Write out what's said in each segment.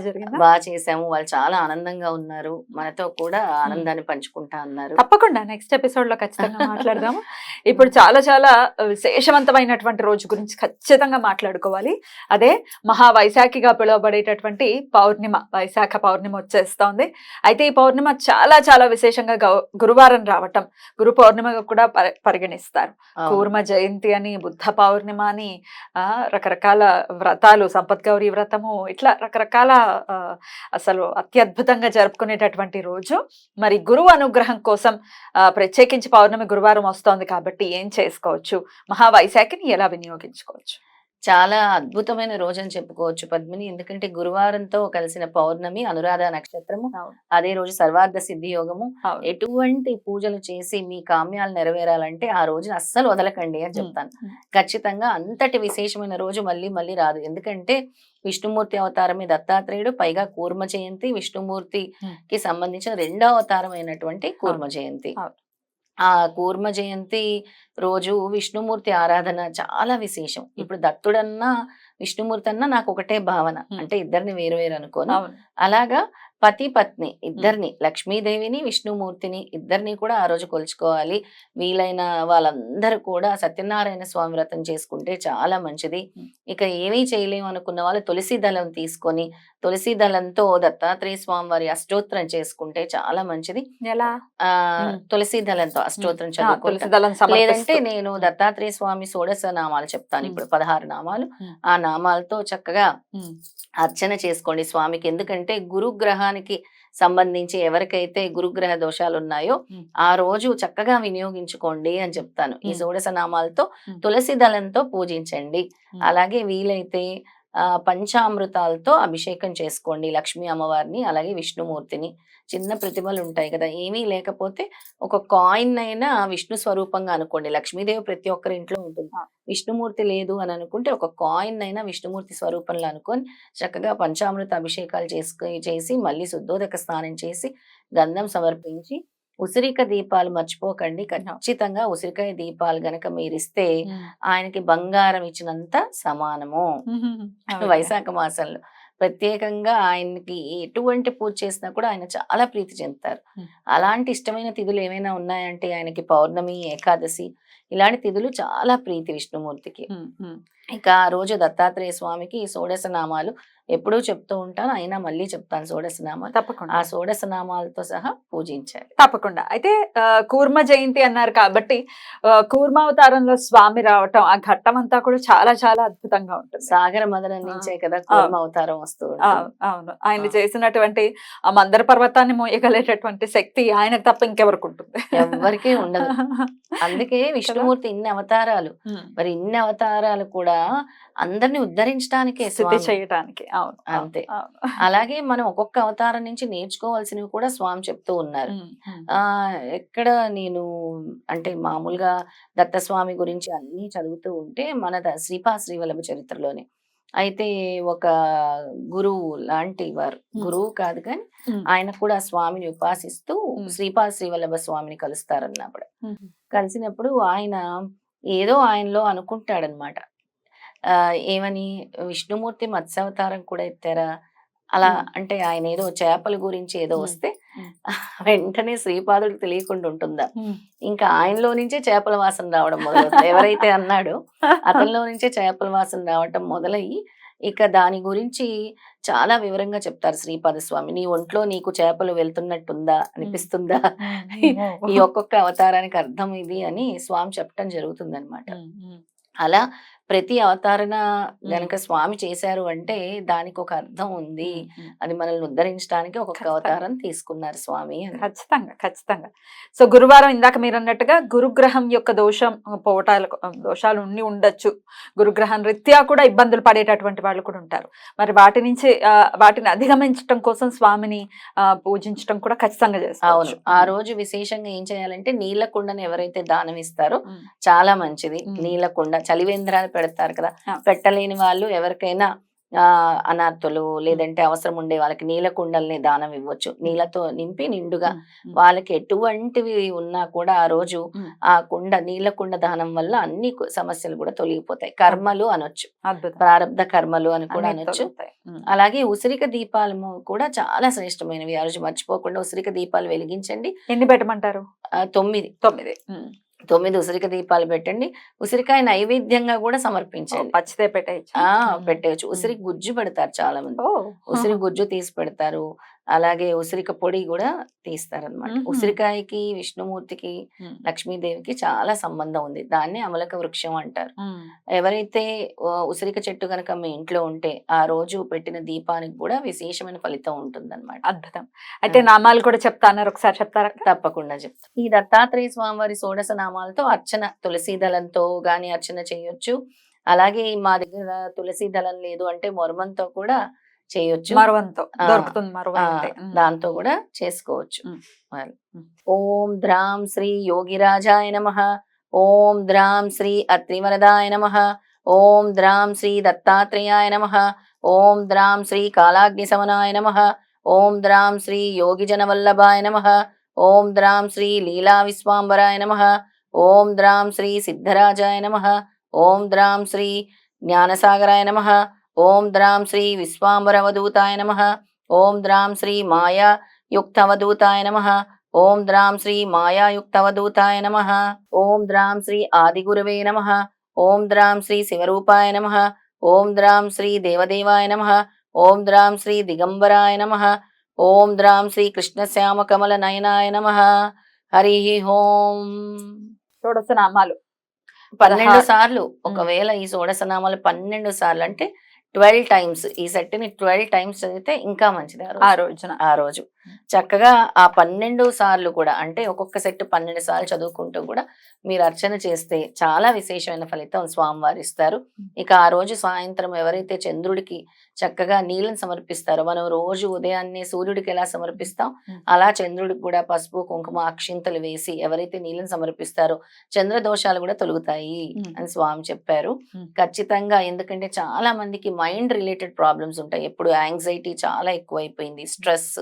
జరిగిందా? బాగా చేసాము వాళ్ళు చాలా ఆనందంగా ఉన్నారు. మనతో కూడా ఆనందాన్ని పంచుకుంటా అన్నారు. తప్పకుండా. నెక్స్ట్ ఎపిసోడ్లో ఖచ్చితంగా మాట్లాడదాము. ఇప్పుడు చాలా చాలా విశేషవంతమైనటువంటి రోజు గురించి ఖచ్చితంగా మాట్లాడుకోవాలి. అదే మహా వైశాఖిగా పిలువబడేటటువంటి పౌర్ణిమ వైశాఖ పౌర్ణిమ వచ్చేస్తోంది. అయితే ఈ పౌర్ణిమ చాలా చాలా విశేషంగా గురువారం రావటం గురు పౌర్ణిమగా కూడా పరి- పరిగణిస్తారు. కూర్మ జయంతి అని బుద్ధ పౌర్ణిమ అని ఆ, రకరకాల వ్రతాలు సంపత్ గౌరి వ్రతము ఇట్లా రకరకాల అసలు అత్యద్భుతంగా జరుపుకునేటటువంటి రోజు. మరి గురువు అనుగ్రహం కోసం ప్రత్యేకించి పౌర్ణమి గురువారం వస్తోంది కాబట్టి ఏం చేసుకోవచ్చు? మహావైశాఖిని ఎలా వినియోగించుకోవచ్చు? చాలా అద్భుతమైన రోజు అని చెప్పుకోవచ్చు పద్మిని ఎందుకంటే గురువారంతో కలిసిన పౌర్ణమి అనురాధ నక్షత్రము. అదే రోజు సర్వార్థ సిద్ధి యోగము. ఎటువంటి పూజలు చేసి మీ కామ్యాలు నెరవేరాలంటే ఆ రోజున అస్సలు వదలకండి అని చెప్తాను. ఖచ్చితంగా అంతటి విశేషమైన రోజు మళ్ళీ మళ్ళీ రాదు ఎందుకంటే విష్ణుమూర్తి అవతారమే దత్తాత్రేయుడు పైగా కూర్మ జయంతి విష్ణుమూర్తికి సంబంధించిన రెండవ అవతారం అయినటువంటి కూర్మ జయంతి. ఆ కూర్మ జయంతి రోజు విష్ణుమూర్తి ఆరాధన చాలా విశేషం. ఇప్పుడు దత్తుడన్నా విష్ణుమూర్తి అన్నా నాకు ఒకటే భావన. అంటే ఇద్దరిని వేరు వేరు అనుకోను అలాగా పతి పత్ని ఇద్దరిని లక్ష్మీదేవిని విష్ణుమూర్తిని ఇద్దరిని కూడా ఆ రోజు కొలుచుకోవాలి. వీలైన వాళ్ళందరూ కూడా సత్యనారాయణ స్వామి వ్రతం చేసుకుంటే చాలా మంచిది. ఇక ఏమీ చేయలేము అనుకున్న వాళ్ళు తులసి దళం తీసుకొని తులసి దళంతో దత్తాత్రేయ స్వామి వారి అష్టోత్తరం చేసుకుంటే చాలా మంచిది ఎలా. తులసి దళంతో అష్టోత్తరం చదువుకుంటే లేదంటే. నేను దత్తాత్రేయ స్వామి షోడశ నామాలు చెప్తాను. ఇప్పుడు పదహారు నామాలు. ఆ నామాలతో చక్కగా. అర్చన చేసుకోండి స్వామికి ఎందుకంటే గురుగ్రహానికి సంబంధించి ఎవరికైతే గురుగ్రహ దోషాలు ఉన్నాయో. ఆ రోజు చక్కగా వినియోగించుకోండి అని చెప్తాను ఈ. షోడశ నామాలతో. తులసి దళంతో పూజించండి. అలాగే వీలైతే పంచామృతాలతో అభిషేకం చేసుకోండి లక్ష్మీ అమ్మవారిని అలాగే విష్ణుమూర్తిని. చిన్న ప్రతిమలు ఉంటాయి కదా ఏమీ లేకపోతే ఒక కాయిన్ అయినా విష్ణు స్వరూపంగా అనుకోండి. లక్ష్మీదేవి ప్రతి ఒక్కరి ఇంట్లో ఉంటుంది. విష్ణుమూర్తి లేదు అని అనుకుంటే ఒక కాయిన్ అయినా విష్ణుమూర్తి స్వరూపంలో అనుకొని చక్కగా పంచామృత అభిషేకాలు చేసుకు చేసి మళ్ళీ శుద్ధోదక స్నానం చేసి గంధం సమర్పించి ఉసిరిక దీపాలు మర్చిపోకండి ఖచ్చితంగా ఉసిరికాయ దీపాలు గనక మీరిస్తే. ఆయనకి బంగారం ఇచ్చినంత సమానము. వైశాఖ మాసంలో ప్రత్యేకంగా ఆయనకి ఎటువంటి పూజ చేసినా కూడా ఆయన చాలా ప్రీతి చెందుతారు. అలాంటి ఇష్టమైన తిథులు ఏమైనా ఉన్నాయంటే ఆయనకి పౌర్ణమి ఏకాదశి ఇలాంటి తిథులు చాలా ప్రీతి విష్ణుమూర్తికి. ఇక ఆ రోజు దత్తాత్రేయ స్వామికి షోడశ నామాలు ఎప్పుడూ చెప్తూ ఉంటాను అయినా మళ్ళీ చెప్తాను షోడశ నామాలు తప్పకుండా. ఆ షోడశ నామాలతో సహా పూజించాలి. తప్పకుండా. అయితే కూర్మ జయంతి అన్నారు కాబట్టి కూర్మావతారంలో స్వామి రావటం ఆ ఘట్టం అంతా కూడా చాలా చాలా అద్భుతంగా ఉంటుంది. సాగర మదనం నుంచే కదా కూర్మ అవతారం వస్తూ అవును. ఆయన. చేసినటువంటి ఆ మందర పర్వతాన్ని మోయగలేటటువంటి శక్తి ఆయనకు తప్ప ఇంకెవరికి ఉంటుంది. ఎవ్వరికీ ఉండదు. అందుకే విష్ణుమూర్తి ఇన్ని అవతారాలు. మరి ఇన్ని అవతారాలు కూడా అందరిని ఉద్ధరించడానికే స్వామి. చేయటానికి. అంతే. అలాగే మనం ఒక్కొక్క అవతారం నుంచి నేర్చుకోవాల్సినవి కూడా స్వామి చెప్తూ ఉన్నారు. ఆ ఎక్కడ నేను అంటే మామూలుగా దత్తస్వామి గురించి అన్ని చదువుతూ ఉంటే మన శ్రీపా శ్రీవల్లభ చరిత్రలోనే. అయితే ఒక గురువు లాంటి వారు. గురువు కాదు కానీ ఆయన కూడా స్వామిని ఉపాసిస్తూ. శ్రీపా శ్రీవల్లభ స్వామిని కలుస్తారన్నప్పుడు కలిసినప్పుడు ఆయన ఏదో ఆయనలో అనుకుంటాడనమాట ఏమని? విష్ణుమూర్తి మత్స్యావతారం కూడా ఎత్తారా? అలా. అంటే ఆయన ఏదో చేపల గురించి ఏదో. వస్తే. వెంటనే శ్రీపాదుడికి తెలియకుండా ఉంటుందా. ఇంకా ఆయనలో నుంచే చేపల వాసన రావడం మొదలవుతుంది. ఎవరైతే అన్నాడో అతనిలో నుంచే చేపల వాసన రావటం మొదలయ్యి ఇక దాని గురించి చాలా వివరంగా చెప్తారు శ్రీపాద స్వామి నీ ఒంట్లో నీకు చేపలు వెళ్తున్నట్టుందా? అనిపిస్తుందా? ఈ ఒక్కొక్క అవతారానికి అర్థం ఇది అని స్వామి చెప్పటం జరుగుతుంది. అలా ప్రతి అవతారణ గనక స్వామి చేశారు అంటే దానికి ఒక అర్థం ఉంది. అది మనల్ని ఉద్ధరించడానికి ఒక్కొక్క. అవతారం తీసుకున్నారు స్వామి ఖచ్చితంగా ఖచ్చితంగా. సో గురువారం ఇందాక మీరు అన్నట్టుగా గురుగ్రహం యొక్క దోషం పోవటాలు దోషాలు ఉండి ఉండొచ్చు. గురుగ్రహం రీత్యా కూడా ఇబ్బందులు పడేటటువంటి వాళ్ళు కూడా ఉంటారు. మరి వాటి నుంచి వాటిని అధిగమించడం కోసం స్వామిని ఆ, పూజించడం కూడా ఖచ్చితంగా అవును. చేసుకోవచ్చు ఆ రోజు విశేషంగా ఏం చేయాలంటే నీళ్ళ కుండను ఎవరైతే దానం ఇస్తారో. చాలా మంచిది. నీళ్ళ కుండ చలివేంద్రాలు పెడతారు కదా. పెట్టలేని వాళ్ళు ఎవరికైనా ఆ అనాథులు లేదంటే అవసరం ఉండే వాళ్ళకి నీళ్ళ కుండల్ని దానం ఇవ్వచ్చు. నీళ్ళతో నింపి నిండుగా. వాళ్ళకి ఎటువంటివి ఉన్నా కూడా ఆ రోజు. ఆ కుండ నీళ్ళ కుండ దానం వల్ల అన్ని సమస్యలు కూడా తొలగిపోతాయి. కర్మలు అనొచ్చు. ప్రారంధ కర్మలు అని కూడా అనొచ్చు. అలాగే ఉసిరిక దీపాలు కూడా చాలా శ్రేష్టమైనవి. ఆ రోజు మర్చిపోకుండా ఉసిరిక దీపాలు వెలిగించండి. ఎన్ని పెట్టమంటారు? తొమ్మిది. తొమ్మిది. తొమ్మిది ఉసిరిక దీపాలు పెట్టండి. ఉసిరికాయ నైవేద్యంగా కూడా సమర్పించండి. పచ్చిదే పెట్టేయచ్చు. ఆ పెట్టవచ్చు ఉసిరి గుజ్జు పెడతారు చాలా మంది ఉసిరి గుజ్జు తీసి పెడతారు. అలాగే ఉసిరిక పొడి కూడా తీస్తారనమాట. ఉసిరికాయకి విష్ణుమూర్తికి. లక్ష్మీదేవికి చాలా సంబంధం ఉంది. దాన్ని అమలక వృక్షం అంటారు. ఎవరైతే ఉసిరిక చెట్టు గనక మీ ఇంట్లో ఉంటే ఆ రోజు పెట్టిన దీపానికి కూడా విశేషమైన ఫలితం ఉంటుందన్నమాట. అద్భుతం. అయితే నామాలు కూడా చెప్తా అన్నారు. ఒకసారి చెప్తారా? తప్పకుండా చెప్తా. ఈ దత్తాత్రేయ స్వామివారి షోడశ నామాలతో అర్చన తులసి దళంతో గాని అర్చన చేయొచ్చు. అలాగే మా దగ్గర తులసి దళం లేదు అంటే మొరమంతో కూడా చేయొచ్చు. మరవంతో దొరుకుతుంది దాంతో కూడా చేసుకోవచ్చు. ఓం ద్రాం శ్రీ యోగిరాజాయ నమ. ఓం ద్రాం శ్రీ అత్రివరదాయ నమ. ఓం ద్రాం శ్రీ దత్తాత్రేయాయ నమ. ఓం ద్రాం శ్రీ కాలాగ్ని సమనాయ నమ. ఓం ద్రాం శ్రీ యోగిజనవల్లభాయ నమ. ఓం ద్రాం శ్రీ లీలా విశ్వాంబరాయ నమ. ఓం ద్రాం శ్రీ సిద్ధరాజాయ నమ. ఓం ద్రాం శ్రీ జ్ఞానసాగరాయ నమ. ఓం ద్రాం శ్రీ విశ్వాంబరవధూతాయ నమ. ఓం ద్రాం శ్రీ మాయా యుక్తవధూతాయ నమ. ఓం ద్రాం శ్రీ మాయాయుక్తవధూతాయ నమ. ఓం ద్రాం శ్రీ ఆదిగురవే నమ. ఓం ద్రాం శ్రీ శివరూపాయ నమ. ఓం ద్రాం శ్రీ దేవదేవాయ నమ. ఓం ద్రాం శ్రీ దిగంబరాయ నమ. ఓం ద్రాం శ్రీ కృష్ణశ్యామకమల నయనాయ నమ. హరి ఓం. షోడశ నామాలు పన్నెండు. సార్లు. ఒకవేళ ఈ షోడశనామాలు పన్నెండు సార్లు అంటే ట్వెల్వ్ టైమ్స్ ఈ సెట్ని ట్వెల్వ్ టైమ్స్ చదివితే ఇంకా మంచిది ఆ ఆ రోజు. రోజున ఆ రోజు చక్కగా ఆ పన్నెండు సార్లు కూడా అంటే ఒక్కొక్క సెట్ పన్నెండు సార్లు చదువుకుంటూ కూడా మీరు అర్చన చేస్తే చాలా విశేషమైన ఫలితం స్వామివారు ఇస్తారు ఇక ఆ రోజు సాయంత్రం ఎవరైతే చంద్రుడికి చక్కగా నీళ్ళని సమర్పిస్తారో మనం రోజు ఉదయాన్నే సూర్యుడికి ఎలా సమర్పిస్తాం. అలా చంద్రుడికి కూడా పసుపు కుంకుమ అక్షింతలు వేసి ఎవరైతే నీళ్ళని సమర్పిస్తారో చంద్ర దోషాలు కూడా తొలుగుతాయి. అని స్వామి చెప్పారు. ఖచ్చితంగా ఎందుకంటే చాలా మందికి మైండ్ రిలేటెడ్ ప్రాబ్లమ్స్ ఉంటాయి ఎప్పుడు యాంగ్జైటీ చాలా ఎక్కువైపోయింది స్ట్రెస్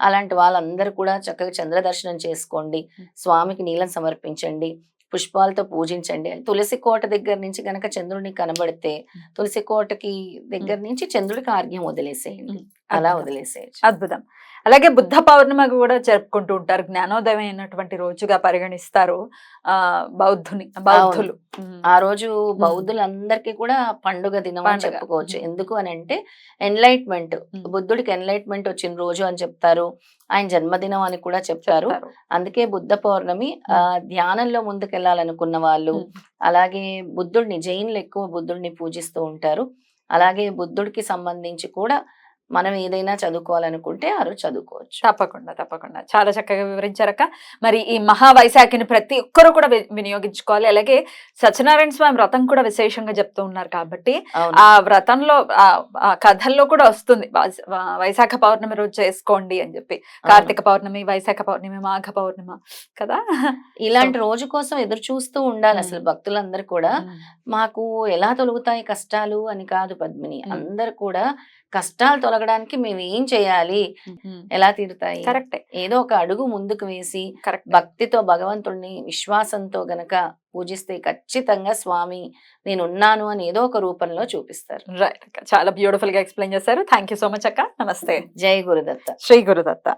అలాంటి వాళ్ళందరూ కూడా చక్కగా చంద్ర దర్శనం చేసుకోండి స్వామికి నీళ్ళని సమర్పించండి పుష్పాలతో పూజించండి. తులసి కోట దగ్గర నుంచి గనక చంద్రుడిని కనబడితే తులసి కోటకి దగ్గర నుంచి చంద్రుడికి ఆర్ఘ్యం వదిలేసేయండి. అలా. వదిలేసేయచ్చు అద్భుతం అలాగే బుద్ధ పౌర్ణిమ కూడా జరుపుకుంటూ ఉంటారు జ్ఞానోదయం అయినటువంటి రోజుగా పరిగణిస్తారు ఆ బౌద్ధుని బౌద్ధులు. ఆ రోజు బౌద్ధులందరికీ కూడా పండుగ దినం అని. చెప్పుకోవచ్చు. ఎందుకు అని అంటే ఎన్లైట్మెంట్. బుద్ధుడికి ఎన్లైట్మెంట్ వచ్చిన రోజు అని చెప్తారు ఆయన జన్మదినం అని కూడా చెప్తారు. అందుకే బుద్ధ పౌర్ణమి ఆ ధ్యానంలో ముందుకెళ్ళాలనుకున్న వాళ్ళు. అలాగే బుద్ధుడిని జైన్లు ఎక్కువ బుద్ధుడిని పూజిస్తూ ఉంటారు అలాగే బుద్ధుడికి సంబంధించి కూడా మనం ఏదైనా చదువుకోవాలనుకుంటే ఆ రోజు చదువుకోవచ్చు. తప్పకుండా తప్పకుండా. చాలా చక్కగా వివరించారక్క. మరి ఈ మహా వైశాఖిని ప్రతి ఒక్కరు కూడా వినియోగించుకోవాలి. అలాగే సత్యనారాయణ స్వామి వ్రతం కూడా విశేషంగా చెప్తూ ఉన్నారు కాబట్టి ఆ వ్రతంలో ఆ కథల్లో కూడా వస్తుంది. వైశాఖ పౌర్ణమి రోజు చేసుకోండి అని చెప్పి. కార్తీక పౌర్ణమి వైశాఖ పౌర్ణమి మాఘ పౌర్ణిమ కదా? ఇలాంటి రోజు కోసం ఎదురు చూస్తూ ఉండాలి. అసలు భక్తులందరూ కూడా. మాకు ఎలా తొలగుతాయి కష్టాలు అని కాదు పద్మిని. అందరు కూడా కష్టాలు తొలగడానికి మేము ఏం చేయాలి? ఎలా తీరుతాయి? కరెక్టే. ఏదో ఒక అడుగు ముందుకు వేసి కరెక్ట్. భక్తితో భగవంతుడిని విశ్వాసంతో గనక పూజిస్తే ఖచ్చితంగా స్వామి నేనున్నాను అని ఏదో ఒక రూపంలో చూపిస్తారు. రైట్ చాలా బ్యూటిఫుల్గా ఎక్స్ప్లెయిన్ చేశారు. థ్యాంక్ సో మచ్ అక్క. నమస్తే. జై గురుదత్త. శ్రీ గురుదత్త.